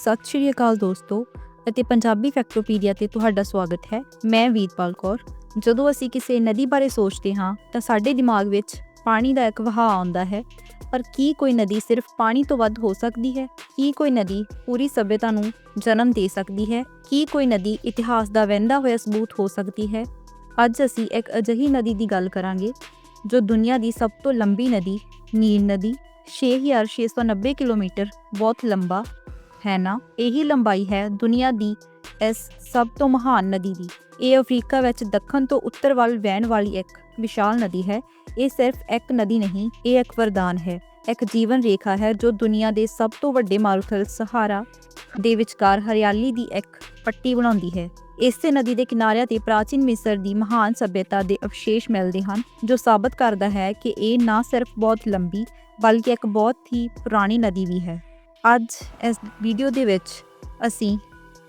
ਸਤਿ ਸ਼੍ਰੀ ਅਕਾਲ ਦੋਸਤੋ ਅਤੇ ਪੰਜਾਬੀ ਫੈਕਟੋਪੀਡੀਆ ਤੇ ਤੁਹਾਡਾ ਸਵਾਗਤ ਹੈ। ਮੈਂ ਵੀਰਪਾਲ ਕੌਰ। ਜਦੋਂ ਅਸੀਂ ਕਿਸੇ ਨਦੀ ਬਾਰੇ ਸੋਚਦੇ ਹਾਂ, ਤਾਂ ਸਾਡੇ ਦਿਮਾਗ ਵਿੱਚ ਪਾਣੀ ਦਾ ਇੱਕ ਵਹਾਅ ਆਉਂਦਾ ਹੈ। ਪਰ ਕੀ ਕੋਈ ਨਦੀ ਸਿਰਫ ਪਾਣੀ ਤੋਂ ਵੱਧ ਹੋ ਸਕਦੀ ਹੈ? ਕੀ ਕੋਈ ਨਦੀ ਪੂਰੀ ਸਭਿਅਤਾ ਨੂੰ ਜਨਮ ਦੇ ਸਕਦੀ ਹੈ? ਕੀ ਕੋਈ ਨਦੀ ਇਤਿਹਾਸ ਦਾ ਵਹਿੰਦਾ ਹੋਇਆ ਸਬੂਤ ਹੋ ਸਕਦੀ ਹੈ? ਅੱਜ ਅਸੀਂ ਇੱਕ ਅਜਿਹੀ ਨਦੀ ਦੀ ਗੱਲ ਕਰਾਂਗੇ, ਜੋ ਦੁਨੀਆ ਦੀ ਸਭ ਤੋਂ ਲੰਬੀ ਨਦੀ, ਨੀਲ ਨਦੀ 6690 ਕਿਲੋਮੀਟਰ ਬਹੁਤ ਲੰਬਾ ਹੈ ਨਾ? ਇਹੀ ਲੰਬਾਈ ਹੈ ਦੁਨੀਆ ਦੀ ਇਸ ਸਭ ਤੋਂ ਮਹਾਨ ਨਦੀ ਦੀ। ਇਹ ਅਫਰੀਕਾ ਵਿੱਚ ਦੱਖਣ ਤੋਂ ਉੱਤਰ ਵੱਲ ਵਹਿਣ ਵਾਲੀ ਇੱਕ ਵਿਸ਼ਾਲ ਨਦੀ ਹੈ। ਇਹ ਸਿਰਫ ਇੱਕ ਨਦੀ ਨਹੀਂ, ਇਹ ਇੱਕ ਵਰਦਾਨ ਹੈ। ਇੱਕ ਜੀਵਨ ਰੇਖਾ ਹੈ ਜੋ ਦੁਨੀਆ ਦੇ ਸਭ ਤੋਂ ਵੱਡੇ ਮਾਰੂਥਲ ਸਹਾਰਾ ਦੇ ਵਿਚਕਾਰ ਹਰਿਆਲੀ ਦੀ ਇੱਕ ਪੱਟੀ ਬਣਾਉਂਦੀ ਹੈ। ਇਸੇ ਨਦੀ ਦੇ ਕਿਨਾਰਿਆਂ ਤੇ ਪ੍ਰਾਚੀਨ ਮਿਸਰ ਦੀ ਮਹਾਨ ਸਭਿਅਤਾ ਦੇ ਅਵਸ਼ੇਸ਼ ਮਿਲਦੇ ਹਨ, ਜੋ ਸਾਬਤ ਕਰਦਾ ਹੈ ਕਿ ਇਹ ਨਾ ਸਿਰਫ ਬਹੁਤ ਲੰਬੀ ਬਲਕਿ ਇੱਕ ਬਹੁਤ ਹੀ ਪੁਰਾਣੀ ਨਦੀ ਵੀ ਹੈ। ਅੱਜ ਇਸ ਵੀਡੀਓ ਦੇ ਵਿੱਚ ਅਸੀਂ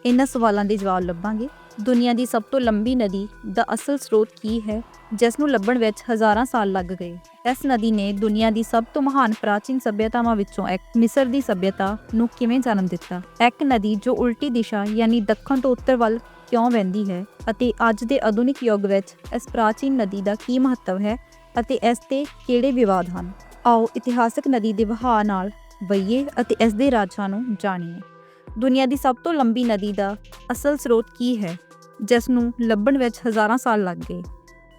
ਇਹਨਾਂ ਸਵਾਲਾਂ ਦੇ ਜਵਾਬ ਲੱਭਾਂਗੇ। ਦੁਨੀਆ ਦੀ ਸਭ ਤੋਂ ਲੰਬੀ ਨਦੀ ਦਾ ਅਸਲ ਸਰੋਤ ਕੀ ਹੈ ਜਿਸ ਨੂੰ ਲੱਭਣ ਵਿੱਚ ਹਜ਼ਾਰਾਂ ਸਾਲ ਲੱਗ ਗਏ। ਇਸ ਨਦੀ ਨੇ ਦੁਨੀਆ ਦੀ ਸਭ ਤੋਂ ਮਹਾਨ ਪ੍ਰਾਚੀਨ ਸਭਿਅਤਾਵਾਂ ਵਿੱਚੋਂ ਇੱਕ ਮਿਸਰ ਦੀ ਸਭਿਅਤਾ ਨੂੰ ਕਿਵੇਂ ਜਨਮ ਦਿੱਤਾ? ਇੱਕ ਨਦੀ ਜੋ ਉਲਟੀ ਦਿਸ਼ਾ ਯਾਨੀ ਦੱਖਣ ਤੋਂ ਉੱਤਰ ਵੱਲ ਕਿਉਂ ਵਹਿੰਦੀ ਹੈ ਅਤੇ ਅੱਜ ਦੇ ਆਧੁਨਿਕ ਯੁੱਗ ਵਿੱਚ ਇਸ ਪ੍ਰਾਚੀਨ ਨਦੀ ਦਾ ਕੀ ਮਹੱਤਵ ਹੈ ਅਤੇ ਇਸ ਤੇ ਕਿਹੜੇ ਵਿਵਾਦ ਹਨ? ਆਓ ਇਤਿਹਾਸਕ ਨਦੀ ਦੇ ਵਹਾਅ ਨਾਲ ਵਈਏ ਅਤੇ ਇਸ ਦੇ ਰਾਜਾਂ ਨੂੰ ਜਾਣੀਏ। ਦੁਨੀਆ ਦੀ ਸਭ ਤੋਂ ਲੰਬੀ ਨਦੀ ਦਾ ਅਸਲ ਸਰੋਤ ਕੀ ਹੈ ਜਿਸ ਨੂੰ ਲੱਭਣ ਵਿੱਚ ਹਜ਼ਾਰਾਂ ਸਾਲ ਲੱਗ ਗਏ?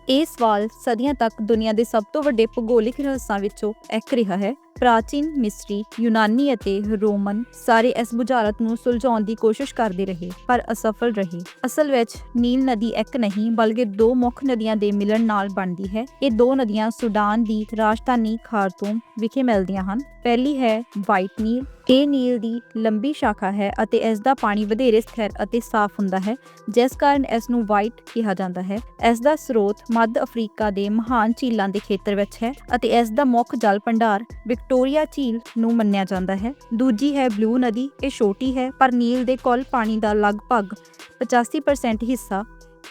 ਇਹ ਸਵਾਲ ਸਦੀਆਂ ਤੱਕ ਦੁਨੀਆ ਦੇ ਸਭ ਤੋਂ ਵੱਡੇ ਭੂਗੋਲਿਕ ਰਹੱਸਾਂ ਵਿੱਚੋਂ ਇੱਕ ਰਿਹਾ ਹੈ। ਪ੍ਰਾਚੀਨ, ਮਿਸਰੀ, ਯੂਨਾਨੀ ਅਤੇ ਰੋਮਨ ਸਾਰੇ ਇਸ ਬੁਝਾਰਤ ਨੂੰ ਸੁਲਝਾਉਣ ਦੀ ਕੋਸ਼ਿਸ਼ ਕਰਦੇ ਰਹੇ, ਪਰ ਅਸਫਲ ਰਹੇ। ਅਸਲ ਵਿੱਚ ਨੀਲ ਨਦੀ ਇੱਕ ਨਹੀਂ, ਬਲਕਿ ਦੋ ਮੁੱਖ ਨਦੀਆਂ ਦੇ ਮਿਲਣ ਨਾਲ ਬਣਦੀ ਹੈ। ਇਹ ਦੋ ਨਦੀਆਂ ਸੁਡਾਨ ਦੀ ਰਾਜਧਾਨੀ ਖਾਰਤੂਮ ਵਿਖੇ ਮਿਲਦੀਆਂ ਹਨ। ਪਹਿਲੀ ਹੈ ਵਾਈਟ ਨੀਲ। ਇਹ ਨੀਲ ਦੀ ਲੰਬੀ ਸ਼ਾਖਾ ਹੈ ਅਤੇ ਇਸ ਦਾ ਪਾਣੀ ਵਧੇਰੇ ਸਥਿਰ ਅਤੇ ਸਾਫ਼ ਹੁੰਦਾ ਹੈ, ਜਿਸ ਕਾਰਨ ਇਸ ਨੂੰ ਵਾਈਟ ਕਿਹਾ ਜਾਂਦਾ ਹੈ। ਇਸ ਦਾ ਸਰੋਤ ਮੱਧ ਅਫਰੀਕਾ ਦੇ ਮਹਾਨ ਝੀਲਾਂ ਦੇ ਖੇਤਰ ਵਿੱਚ ਹੈ ਅਤੇ ਇਸ ਦਾ ਮੁੱਖ ਜਲ ਭੰਡਾਰ ਵਿਕਟੋਰੀਆ ਝੀਲ ਨੂੰ ਮੰਨਿਆ ਜਾਂਦਾ ਹੈ। ਦੂਜੀ ਹੈ ਬਲੂ ਨਦੀ, ਇਹ ਛੋਟੀ ਹੈ, ਪਰ ਨੀਲ ਦੇ ਕੁੱਲ ਪਾਣੀ ਦਾ ਲਗਭਗ 85% ਹਿੱਸਾ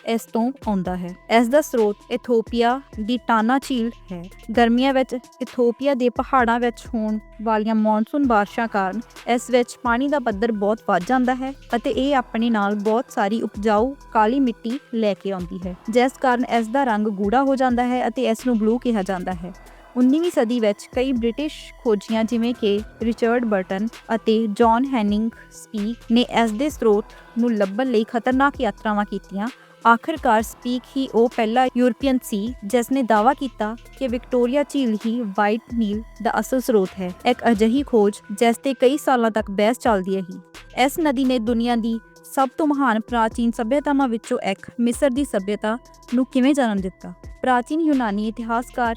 ਇਸ ਤੋਂ ਆਉਂਦਾ ਹੈ। ਇਸ ਦਾ ਸਰੋਤ ਇਥੋਪੀਆ ਦੀ ਟਾਨਾ ਝੀਲ ਹੈ। ਗਰਮੀਆਂ ਵਿੱਚ ਇਥੋਪੀਆ ਦੇ ਪਹਾੜਾਂ ਵਿੱਚ ਹੋਣ ਵਾਲੀਆਂ ਮੌਨਸੂਨ ਬਾਰਿਸ਼ਾਂ ਕਾਰਨ ਇਸ ਵਿੱਚ ਪਾਣੀ ਦਾ ਪੱਧਰ ਬਹੁਤ ਵੱਧ ਜਾਂਦਾ ਹੈ ਅਤੇ ਇਹ ਆਪਣੇ ਨਾਲ ਬਹੁਤ ਸਾਰੀ ਉਪਜਾਊ ਕਾਲੀ ਮਿੱਟੀ ਲੈ ਕੇ ਆਉਂਦੀ ਹੈ। ਜਿਸ ਕਾਰਨ ਇਸ ਦਾ ਰੰਗ ਗੂੜਾ ਹੋ ਜਾਂਦਾ ਹੈ ਅਤੇ ਇਸ ਨੂੰ ਬਲੂ ਕਿਹਾ ਜਾਂਦਾ ਹੈ। 19ਵੀਂ ਸਦੀ ਵਿੱਚ ਕਈ ਬ੍ਰਿਟਿਸ਼ ਖੋਜੀਆਂ ਜਿਵੇਂ ਕਿ ਰਿਚਰਡ ਬਰਟਨ ਅਤੇ ਜੌਨ ਹੈਨਿੰਗ ਸਪੀਕ ਨੇ ਇਸ ਦੇ ਸਰੋਤ ਨੂੰ ਲੱਭਣ ਲਈ ਖਤਰਨਾਕ ਯਾਤਰਾਵਾਂ ਕੀਤੀਆਂ। ਆਖਰਕਾਰ ਸਪੀਕ ਹੀ ਉਹ ਪਹਿਲਾ ਯੂਰਪੀਅਨ ਸੀ ਜਿਸ ਨੇ ਦਾਅਵਾ ਕੀਤਾ ਕਿ ਵਿਕਟੋਰੀਆ ਝੀਲ ਹੀ ਵਾਈਟ ਨੀਲ ਦਾ ਅਸਲ ਸਰੋਤ ਹੈ। ਇੱਕ ਅਜਿਹੀ ਖੋਜ ਜਿਸ ਤੇ ਕਈ ਸਾਲਾਂ ਤੱਕ ਬਹਿਸ ਚੱਲਦੀ ਰਹੀ। ਇਸ ਨਦੀ ਨੇ ਦੁਨੀਆ ਦੀ ਸਭ ਤੋਂ ਮਹਾਨ ਪ੍ਰਾਚੀਨ ਸਭਿਅਤਾਵਾਂ ਵਿੱਚੋਂ ਇੱਕ ਮਿਸਰ ਦੀ ਸਭਿਅਤਾ ਨੂੰ ਕਿਵੇਂ ਜਨਮ ਦਿੱਤਾ? ਪ੍ਰਾਚੀਨ ਯੂਨਾਨੀ ਇਤਿਹਾਸਕਾਰ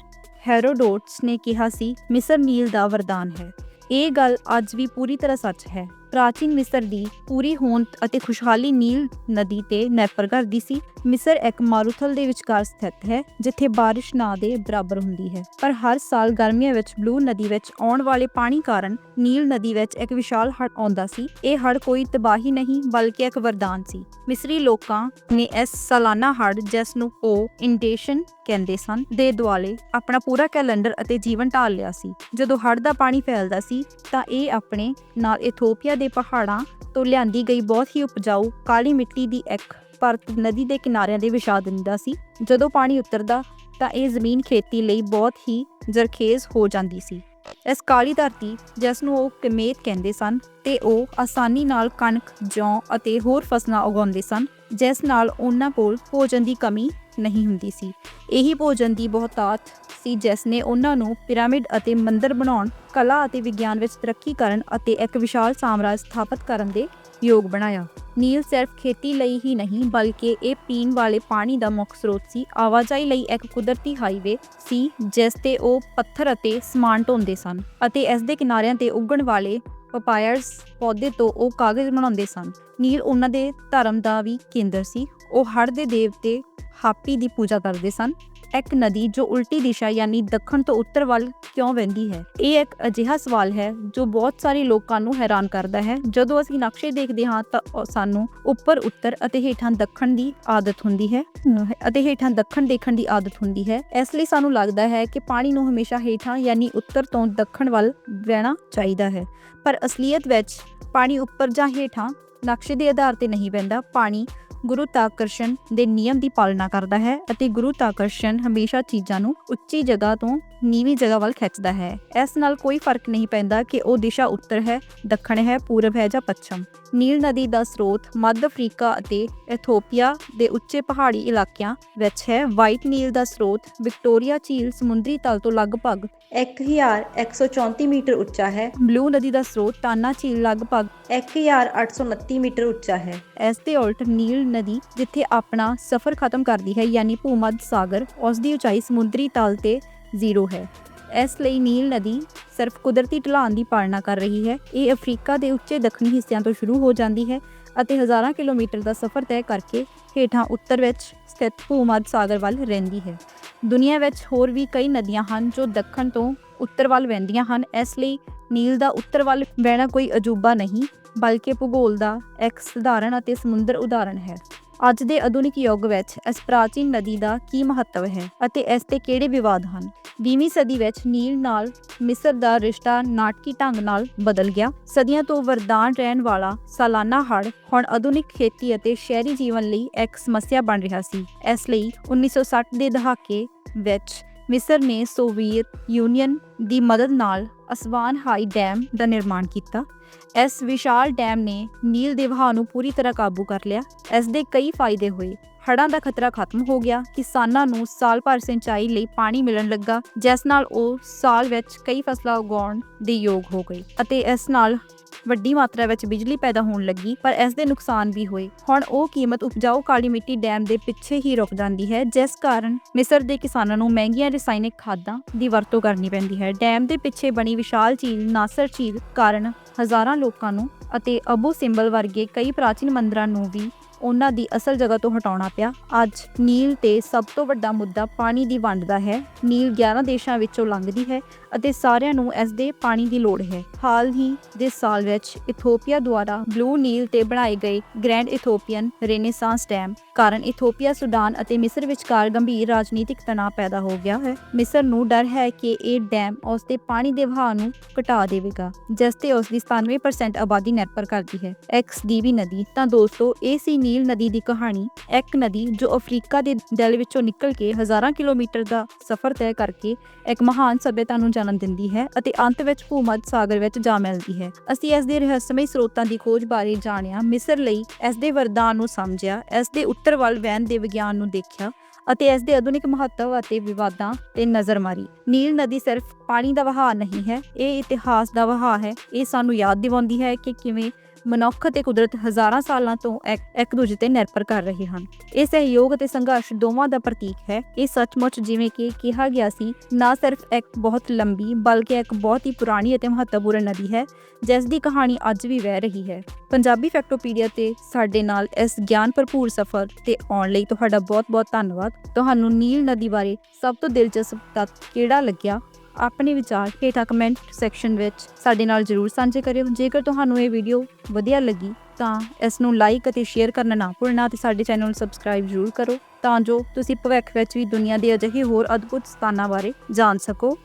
ਹੈਰੋਡੋਟਸ ਨੇ ਕਿਹਾ ਸੀ ਮਿਸਰ ਨੀਲ ਦਾ ਵਰਦਾਨ ਹੈ। ਇਹ ਗੱਲ ਅੱਜ ਵੀ ਪੂਰੀ ਤਰ੍ਹਾਂ ਸੱਚ ਹੈ। ਪ੍ਰਾਚੀਨ ਮਿਸਰ ਦੀ ਪੂਰੀ ਹੋਂਦ ਅਤੇ ਖੁਸ਼ਹਾਲੀ ਨੀਲ ਨਦੀ ਤੇ ਨਿਰਭਰ ਕਰਦੀ ਸੀ। ਮਿਸਰ ਇੱਕ ਮਾਰੂਥਲ ਦੇ ਵਿਚਕਾਰ ਸਥਿਤ ਹੈ, ਜਿੱਥੇ ਬਾਰਿਸ਼ ਨਾ ਦੇ ਬਰਾਬਰ ਹੁੰਦੀ ਹੈ। ਪਰ ਹਰ ਸਾਲ ਗਰਮੀਆਂ ਵਿੱਚ ਬਲੂ ਨਦੀ ਵਿੱਚ ਆਉਣ ਵਾਲੇ ਪਾਣੀ ਕਾਰਨ ਨੀਲ ਨਦੀ ਵਿੱਚ ਇੱਕ ਵਿਸ਼ਾਲ ਹੜ੍ਹ ਆਉਂਦਾ ਸੀ। ਇਹ ਹੜ੍ਹ ਕੋਈ ਤਬਾਹੀ ਨਹੀਂ, ਬਲਕਿ ਇੱਕ ਵਰਦਾਨ ਸੀ। ਮਿਸਰੀ ਲੋਕਾਂ ਨੇ ਇਸ ਸਾਲਾਨਾ ਹੜ੍ਹ, ਜਿਸ ਨੂੰ ਉਹ ਇੰਡੇਸ਼ਨ ਕਹਿੰਦੇ ਸਨ, ਦੇ ਦੁਆਲੇ ਆਪਣਾ ਪੂਰਾ ਕੈਲੰਡਰ ਅਤੇ ਜੀਵਨ ਢਾਲ ਲਿਆ ਸੀ। ਜਦੋਂ ਹੜ੍ਹ ਦਾ ਪਾਣੀ ਫੈਲਦਾ ਸੀ, ਤਾਂ ਇਹ ਆਪਣੇ ਨਾਲ ਇਥੋਪੀਆ ਦੇ ਪਹਾੜਾਂ ਤੋਂ ਲਿਆਂਦੀ ਗਈ ਬਹੁਤ ਹੀ ਉਪਜਾਊ ਕਾਲੀ ਮਿੱਟੀ ਦੀ ਇੱਕ ਪਰਤ ਨਦੀ ਦੇ ਕਿਨਾਰਿਆਂ ਦੇ ਵਿਛਾ ਦਿੰਦਾ ਸੀ। ਜਦੋਂ ਪਾਣੀ ਉਤਰਦਾ, ਤਾਂ ਇਹ ਜ਼ਮੀਨ ਖੇਤੀ ਲਈ ਬਹੁਤ ਹੀ ਜ਼ਰਖੇਜ਼ ਹੋ ਜਾਂਦੀ ਸੀ। ਇਸ ਕਾਲੀ ਧਰਤੀ, ਜਿਸ ਨੂੰ ਉਹ ਕਮੇਤ ਕਹਿੰਦੇ ਸਨ, ਤੇ ਉਹ ਆਸਾਨੀ ਨਾਲ ਕਣਕ, ਜੌਂ ਅਤੇ ਹੋਰ ਫਸਲਾਂ ਉਗਾਉਂਦੇ ਸਨ, ਜਿਸ ਨਾਲ ਉਹਨਾਂ ਕੋਲ ਭੋਜਨ ਦੀ ਕਮੀ ਨਹੀਂ ਹੁੰਦੀ ਸੀ। ਇਹੀ ਭੋਜਨ ਦੀ ਬਹੁਤਾਤ ਸੀ, ਜਿਸ ਨੇ ਉਹਨਾਂ ਨੂੰ ਪਿਰਾਮਿਡ ਅਤੇ ਮੰਦਰ ਬਣਾਉਣ, ਕਲਾ ਅਤੇ ਵਿਗਿਆਨ ਵਿੱਚ ਤਰੱਕੀ ਕਰਨ ਅਤੇ ਇੱਕ ਵਿਸ਼ਾਲ ਸਾਮਰਾਜ ਸਥਾਪਿਤ ਕਰਨ ਦੇ ਯੋਗ ਬਣਾਇਆ। ਨੀਲ ਸਿਰਫ ਖੇਤੀ ਲਈ ਹੀ ਨਹੀਂ, ਬਲਕਿ ਇਹ ਪੀਣ ਵਾਲੇ ਪਾਣੀ ਦਾ ਮੁੱਖ ਸਰੋਤ ਸੀ। ਆਵਾਜਾਈ ਲਈ ਇੱਕ ਕੁਦਰਤੀ ਹਾਈਵੇ ਸੀ, ਜਿਸ ਤੇ ਉਹ ਪੱਥਰ ਅਤੇ ਸਮਾਨ ਢੋਂਦੇ ਸਨ ਅਤੇ ਇਸ ਦੇ ਕਿਨਾਰਿਆਂ ਤੇ ਉੱਗਣ ਵਾਲੇ ਪਪਾਇਰਸ ਪੌਦੇ ਤੋਂ ਉਹ ਕਾਗਜ਼ ਬਣਾਉਂਦੇ ਸਨ। ਨੀਲ ਉਹਨਾਂ ਦੇ ਧਰਮ ਦਾ ਵੀ ਕੇਂਦਰ ਸੀ। ਉਹ ਹੜ੍ਹ ਦੇ ਦੇਵਤੇ ਹਾਪੀ ਦੀ ਪੂਜਾ ਕਰਦੇ ਸਨ। ਇੱਕ ਨਦੀ ਜੋ ਉਲਟੀ ਦਿਸ਼ਾ ਯਾਨੀ ਦੱਖਣ ਤੋਂ ਉੱਤਰ ਵੱਲ ਕਿਉਂ ਵਹਿੰਦੀ ਹੈ? ਇਹ ਇੱਕ ਅਜਿਹਾ ਸਵਾਲ ਹੈ ਜੋ ਬਹੁਤ ਸਾਰੇ ਲੋਕਾਂ ਨੂੰ ਹੈਰਾਨ ਕਰਦਾ ਹੈ। ਜਦੋਂ ਅਸੀਂ ਨਕਸ਼ੇ ਦੇਖਦੇ ਹਾਂ ਤਾਂ ਸਾਨੂੰ ਉੱਪਰ ਉੱਤਰ ਅਤੇ ਹੇਠਾਂ ਦੱਖਣ ਦੀ ਆਦਤ ਹੁੰਦੀ ਹੈ। ਅਤੇ ਹੇਠਾਂ ਦੱਖਣ ਦੇਖਣ ਦੀ ਆਦਤ ਹੁੰਦੀ ਹੈ। ਇਸ ਲਈ ਸਾਨੂੰ ਲੱਗਦਾ ਹੈ ਕਿ ਪਾਣੀ ਨੂੰ ਹਮੇਸ਼ਾ ਹੇਠਾਂ ਯਾਨੀ ਉੱਤਰ ਤੋਂ ਦੱਖਣ ਵੱਲ ਵਹਿਣਾ ਚਾਹੀਦਾ ਹੈ। ਪਰ ਅਸਲੀਅਤ ਵਿੱਚ ਪਾਣੀ ਉੱਪਰ ਜਾਂ ਹੇਠਾਂ ਨਕਸ਼ੇ ਦੇ ਆਧਾਰ ਤੇ ਨਹੀਂ ਵਹਿੰਦਾ। ਪਾਣੀ ਗੁਰੂ ਗੁਰੂਤਾਕਰਸ਼ਣ ਦੇ ਨਿਯਮ ਦੀ ਪਾਲਣਾ ਕਰਦਾ ਹੈ ਅਤੇ ਗੁਰੂਤਾਕਰਸ਼ਣ ਹਮੇਸ਼ਾ ਚੀਜ਼ਾਂ ਨੂੰ ਉੱਚੀ ਜਗ੍ਹਾ ਤੋਂ ਨੀਵੀਂ ਜਗ੍ਹਾ ਵੱਲ ਖਿੱਚਦਾ ਹੈ। ਇਸ ਨਾਲ ਕੋਈ ਫ਼ਰਕ ਨਹੀਂ ਪੈਂਦਾ ਕਿ ਉਹ ਦਿਸ਼ਾ ਉੱਤਰ ਹੈ, ਦੱਖਣ ਹੈ, ਪੂਰਬ ਹੈ ਜਾਂ ਪੱਛਮ। ਨੀਲ ਨਦੀ ਦਾ ਸਰੋਤ ਮੱਧ ਅਫਰੀਕਾ ਅਤੇ ਇਥੋਪੀਆ ਦੇ ਉੱਚੇ ਪਹਾੜੀ ਇਲਾਕਿਆਂ ਵਿੱਚ ਹੈ। ਵਾਈਟ ਨੀਲ ਦਾ ਸਰੋਤ ਵਿਕਟੋਰੀਆ ਝੀਲ ਸਮੁੰਦਰੀ ਤਲ ਤੋਂ ਲਗਭਗ 1134 ਮੀਟਰ ਉੱਚਾ ਹੈ। ਬਲੂ ਨਦੀ ਦਾ ਸਰੋਤ ਟਾਨਾ ਝੀਲ ਲਗਭਗ 1829 ਮੀਟਰ ਉੱਚਾ ਹੈ। ਇਸ ਦੇ ਉਲਟ ਨੀਲ ਨਦੀ, ਜਿੱਥੇ ਆਪਣਾ ਸਫ਼ਰ ਖਤਮ ਕਰਦੀ ਹੈ, ਯਾਨੀ ਭੂਮੱਧ ਸਾਗਰ, ਉਸ ਦੀ ਉਚਾਈ ਸਮੁੰਦਰੀ ਤਲ ਤੇ ਜ਼ੀਰੋ ਹੈ। ਇਸ ਲਈ ਨੀਲ ਨਦੀ ਸਿਰਫ ਕੁਦਰਤੀ ਢਲਾਨ ਦੀ ਪਾਲਣਾ ਕਰ ਰਹੀ ਹੈ। ਇਹ ਅਫਰੀਕਾ ਦੇ ਉੱਚੇ ਦੱਖਣੀ ਹਿੱਸਿਆਂ ਤੋਂ ਸ਼ੁਰੂ ਹੋ ਜਾਂਦੀ ਹੈ ਅਤੇ ਹਜ਼ਾਰਾਂ ਕਿਲੋਮੀਟਰ ਦਾ ਸਫ਼ਰ ਤੈਅ ਕਰਕੇ ਹੇਠਾਂ ਉੱਤਰ ਵਿੱਚ ਸਥਿਤ ਭੂਮੱਧ ਸਾਗਰ ਵੱਲ ਰਹਿੰਦੀ ਹੈ। ਦੁਨੀਆ ਵਿੱਚ ਹੋਰ ਵੀ ਕਈ ਨਦੀਆਂ ਹਨ ਜੋ ਦੱਖਣ ਤੋਂ ਉੱਤਰ ਵੱਲ ਵਹਿੰਦੀਆਂ ਹਨ। ਇਸ ਲਈ ਨੀਲ ਦਾ ਉੱਤਰ ਵੱਲ ਵਹਿਣਾ ਕੋਈ ਅਜੂਬਾ ਨਹੀਂ, ਬਲਕਿ ਭੂਗੋਲ ਦਾ ਇੱਕ ਸਧਾਰਨ ਅਤੇ ਸਮੁੰਦਰ ਉਦਾਹਰਣ ਹੈ। ਅੱਜ ਦੇ ਆਧੁਨਿਕ ਯੁੱਗ ਵਿੱਚ ਇਸ ਪ੍ਰਾਚੀਨ ਨਦੀ ਦਾ ਕੀ ਮਹੱਤਵ ਹੈ ਅਤੇ ਇਸ ਤੇ ਕਿਹੜੇ ਵਿਵਾਦ ਹਨ? 20ਵੀਂ ਸਦੀ ਵਿੱਚ ਨੀਲ ਨਾਲ ਮਿਸਰ ਦਾ ਰਿਸ਼ਤਾ ਨਾਟਕੀ ਢੰਗ ਨਾਲ ਬਦਲ ਗਿਆ। ਸਦੀਆਂ ਤੋਂ ਵਰਦਾਨ ਰਹਿਣ ਵਾਲਾ ਸਾਲਾਨਾ ਹੜ ਹੁਣ ਆਧੁਨਿਕ ਖੇਤੀ ਅਤੇ ਸ਼ਹਿਰੀ ਜੀਵਨ ਲਈ ਇੱਕ ਸਮੱਸਿਆ ਬਣ ਰਿਹਾ ਸੀ। ਇਸ ਲਈ 1960 ਦੇ ਦਹਾਕੇ ਵਿੱਚ ਮਿਸਰ ਨੇ ਸੋਵੀਅਤ ਯੂਨੀਅਨ ਦੀ ਮਦਦ ਨਾਲ ਅਸਵਾਨ ਹਾਈ ਡੈਮ ਦਾ ਨਿਰਮਾਣ ਕੀਤਾ। ਇਸ ਵਿਸ਼ਾਲ ਡੈਮ ਨੇ ਨੀਲ ਦੇ ਵਹਾਅ ਨੂੰ ਪੂਰੀ ਤਰ੍ਹਾਂ ਕਾਬੂ ਕਰ ਲਿਆ। ਇਸ ਦੇ ਕਈ ਫਾਇਦੇ ਹੋਏ। ਹੜ੍ਹਾਂ ਦਾ ਖਤਰਾ ਖਤਮ ਹੋ ਗਿਆ। ਕਿਸਾਨਾਂ ਨੂੰ ਸਾਲ ਭਰ ਸਿੰਚਾਈ ਲਈ ਪਾਣੀ ਮਿਲਣ ਲੱਗਾ, ਜਿਸ ਨਾਲ ਉਹ ਸਾਲ ਵਿੱਚ ਕਈ ਫਸਲਾਂ ਉਗਾਉਣ ਦੇ ਯੋਗ ਹੋ ਗਏ ਅਤੇ ਇਸ ਨਾਲ ਵੱਡੀ ਮਾਤਰਾ ਵਿੱਚ ਬਿਜਲੀ ਪੈਦਾ ਹੋਣ ਲੱਗੀ, ਪਰ ਇਸ ਦੇ ਨੁਕਸਾਨ ਵੀ ਹੋਏ। ਹੁਣ ਉਹ ਕੀਮਤ ਉਪਜਾਊ ਕਾਲੀ ਮਿੱਟੀ ਡੈਮ ਦੇ ਪਿੱਛੇ ਹੀ ਰੁਕ ਜਾਂਦੀ ਹੈ, ਜਿਸ ਕਾਰਨ ਮਿਸਰ ਦੇ ਕਿਸਾਨਾਂ ਨੂੰ ਮਹਿੰਗੀਆਂ ਰਸਾਇਣਿਕ ਖਾਦਾਂ ਦੀ ਵਰਤੋਂ ਕਰਨੀ ਪੈਂਦੀ ਹੈ। ਡੈਮ ਦੇ ਪਿੱਛੇ ਬਣੀ ਵਿਸ਼ਾਲ ਝੀਲ ਨਾਸਰ ਝੀਲ ਕਾਰਨ ਹਜ਼ਾਰਾਂ ਲੋਕਾਂ ਨੂੰ ਅਤੇ ਅਬੂ ਸਿੰਬਲ ਵਰਗੇ ਕਈ ਪ੍ਰਾਚੀਨ ਮੰਦਰਾਂ ਨੂੰ ਵੀ ਉਹਨਾਂ ਦੀ ਅਸਲ ਜਗ੍ਹਾ ਤੋਂ ਹਟਾਉਣਾ ਪਿਆ। ਅੱਜ ਨੀਲ ਤੇ ਸਭ ਤੋਂ ਵੱਡਾ ਮੁੱਦਾ ਪਾਣੀ ਦੀ ਵੰਡ ਦਾ ਹੈ। ਨੀਲ 11 ਦੇਸ਼ਾਂ ਵਿੱਚੋਂ ਲੰਘਦੀ ਹੈ ਅਤੇ ਸਾਰਿਆਂ ਨੂੰ ਇਸ ਦੇ ਪਾਣੀ ਦੀ ਲੋੜ ਹੈ। ਹਾਲ ਹੀ ਦੇ ਸਾਲ ਵਿੱਚ ਇਥੋਪੀਆ ਦੁਆਰਾ ਬਲੂ ਨੀਲ ਤੇ ਬਣਾਏ ਗਏ ਗ੍ਰੈਂਡ ਇਥੋਪੀਅਨ ਰੇਨੇਸਾਂਸ ਡੈਮ ਕਾਰਨ ਇਥੋਪੀਆ, ਸੁਡਾਨ ਅਤੇ ਮਿਸਰ ਵਿਚਕਾਰ ਗੰਭੀਰ ਰਾਜਨੀਤਿਕ ਤਣਾਅ ਪੈਦਾ ਹੋ ਗਿਆ ਹੈ। ਮਿਸਰ ਨੂੰ ਡਰ ਹੈ ਕਿ ਇਹ ਡੈਮ ਉਸ ਦੇ ਪਾਣੀ ਦੇ ਵਹਾਅ ਨੂੰ ਘਟਾ ਦੇਵੇਗਾ, ਜਿਸ ਤੇ ਉਸ ਦੀ 97% ਆਬਾਦੀ ਨਿਰਭਰ ਕਰਦੀ ਹੈ। ਐਕਸਡੀਵੀ ਨਦੀ ਤਾਂ ਦੋਸਤੋ, ਇਹ ਸੀ ਨੀਲ ਨਦੀ ਦੀ ਕਹਾਣੀ ਇੱਕ ਨਦੀ ਜੋ ਅਫਰੀਕਾ ਦੇ ਦਿਲ ਵਿੱਚੋਂ ਨਿਕਲ ਕੇ ਹਜ਼ਾਰਾਂ ਕਿਲੋਮੀਟਰ ਦਾ ਸਫ਼ਰ ਤੈਅ ਕਰਕੇ ਇੱਕ ਮਹਾਨ ਸਭਿਅਤਾ ਨੂੰ ਜਨਮ ਦਿੰਦੀ ਹੈ ਅਤੇ ਅੰਤ ਵਿੱਚ ਭੂਮੱਧ ਸਾਗਰ ਵਿੱਚ ਜਾ ਮਿਲਦੀ ਹੈ। ਅਸੀਂ ਇਸ ਦੇ ਰਹੱਸਮਈ ਸਰੋਤਾਂ ਦੀ ਖੋਜ ਬਾਰੇ ਜਾਣਿਆ, ਮਿਸਰ ਲਈ ਇਸ ਦੇ ਵਰਦਾਨ ਨੂੰ ਸਮਝਿਆ, ਇਸ ਦੇ ਉੱਤਰ ਵੱਲ ਵਹਿਣ ਦੇ ਵਿਗਿਆਨ ਨੂੰ ਦੇਖਿਆ ਅਤੇ ਇਸ ਦੇ ਆਧੁਨਿਕ ਮਹੱਤਵ ਅਤੇ ਵਿਵਾਦਾਂ ਤੇ ਨਜ਼ਰ ਮਾਰੀ। ਨੀਲ ਨਦੀ ਸਿਰਫ ਪਾਣੀ ਦਾ ਵਹਾਅ ਨਹੀਂ ਹੈ, ਇਹ ਇਤਿਹਾਸ ਦਾ ਵਹਾਅ ਹੈ। ਇਹ ਸਾਨੂੰ ਯਾਦ ਦਿਵਾਉਂਦੀ ਹੈ ਕਿ ਕਿਵੇਂ ਮਨੁੱਖ ਅਤੇ ਕੁਦਰਤ ਹਜ਼ਾਰਾਂ ਸਾਲਾਂ ਤੋਂ ਇੱਕ ਦੂਜੇ ਤੇ ਨਿਰਭਰ ਕਰ ਰਹੇ ਹਨ। ਇਹ ਸਹਿਯੋਗ ਅਤੇ ਸੰਘਰਸ਼ ਦੋਵਾਂ ਦਾ ਪ੍ਰਤੀਕ ਹੈ। ਇਹ ਸੱਚਮੁੱਚ ਜਿਵੇਂ ਕਿ ਕਿਹਾ ਗਿਆ ਸੀ, ਨਾ ਸਿਰਫ ਇੱਕ ਬਹੁਤ ਲੰਬੀ ਬਲਕਿ ਇੱਕ ਬਹੁਤ ਹੀ ਪੁਰਾਣੀ ਅਤੇ ਮਹੱਤਵਪੂਰਨ ਨਦੀ ਹੈ, ਜਿਸ ਦੀ ਕਹਾਣੀ ਅੱਜ ਵੀ ਵਹਿ ਰਹੀ ਹੈ। ਪੰਜਾਬੀ ਫੈਕਟੋਪੀਡੀਆ ਤੇ ਸਾਡੇ ਨਾਲ ਇਸ ਗਿਆਨ ਭਰਪੂਰ ਸਫ਼ਰ ਤੇ ਆਉਣ ਲਈ ਤੁਹਾਡਾ ਬਹੁਤ-ਬਹੁਤ ਧੰਨਵਾਦ। ਤੁਹਾਨੂੰ ਨੀਲ ਨਦੀ ਬਾਰੇ ਸਭ ਤੋਂ ਦਿਲਚਸਪ ਤੱਤ ਕਿਹੜਾ ਲੱਗਿਆ? ਆਪਣੇ ਵਿਚਾਰ ਹੇਠਾਂ ਕਮੈਂਟ ਸੈਕਸ਼ਨ ਵਿੱਚ ਸਾਡੇ ਨਾਲ ਜਰੂਰ ਸਾਂਝੇ ਕਰਿਓ। ਜੇਕਰ ਤੁਹਾਨੂੰ ਇਹ ਵੀਡੀਓ ਵਧੀਆ ਲੱਗੀ, ਤਾਂ ਇਸ ਨੂੰ ਲਾਈਕ ਅਤੇ ਸ਼ੇਅਰ ਕਰਨਾ ਨਾ ਭੁੱਲਣਾ ਤੇ ਸਾਡੇ ਚੈਨਲ ਨੂੰ ਸਬਸਕ੍ਰਾਈਬ ਜਰੂਰ ਕਰੋ, ਤਾਂ ਜੋ ਤੁਸੀਂ ਭਵਿੱਖ ਵਿੱਚ ਵੀ ਦੁਨੀਆ ਦੇ ਅਜਿਹੇ ਹੋਰ ਅਦਭੁਤ ਸਥਾਨਾਂ ਬਾਰੇ ਜਾਣ ਸਕੋ।